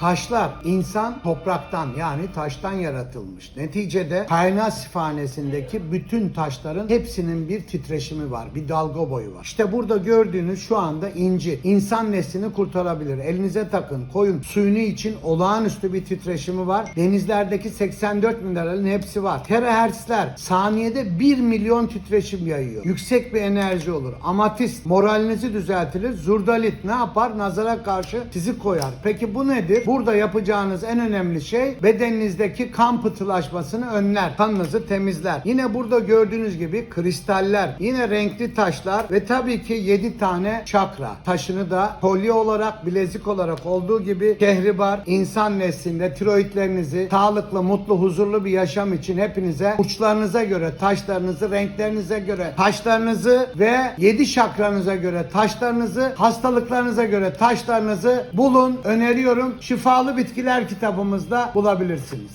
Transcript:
Taşlar, insan topraktan yani taştan yaratılmış. Neticede kaynağı sifanesindeki bütün taşların hepsinin bir titreşimi var, bir dalga boyu var. İşte burada gördüğünüz şu anda inci. İnsan neslini kurtarabilir. Elinize takın, koyun. Suyunu için olağanüstü bir titreşimi var. Denizlerdeki 84 mineralin hepsi var. Terahertzler saniyede 1 milyon titreşim yayıyor. Yüksek bir enerji olur. Amatist moralinizi düzeltilir. Zurdalit ne yapar? Nazara karşı sizi koyar. Peki bu nedir? Burada yapacağınız en önemli şey bedeninizdeki kan pıhtılaşmasını önler. Kanınızı temizler. Yine burada gördüğünüz gibi kristaller, yine renkli taşlar ve tabii ki 7 tane çakra. Taşını da kolye olarak, bilezik olarak olduğu gibi kehribar, insan neslinde tiroidlerinizi sağlıklı, mutlu, huzurlu bir yaşam için hepinize uçlarınıza göre, taşlarınızı, renklerinize göre, taşlarınızı ve 7 şakranıza göre taşlarınızı, hastalıklarınıza göre taşlarınızı bulun. Öneriyorum. Şifalı Bitkiler kitabımızda bulabilirsiniz.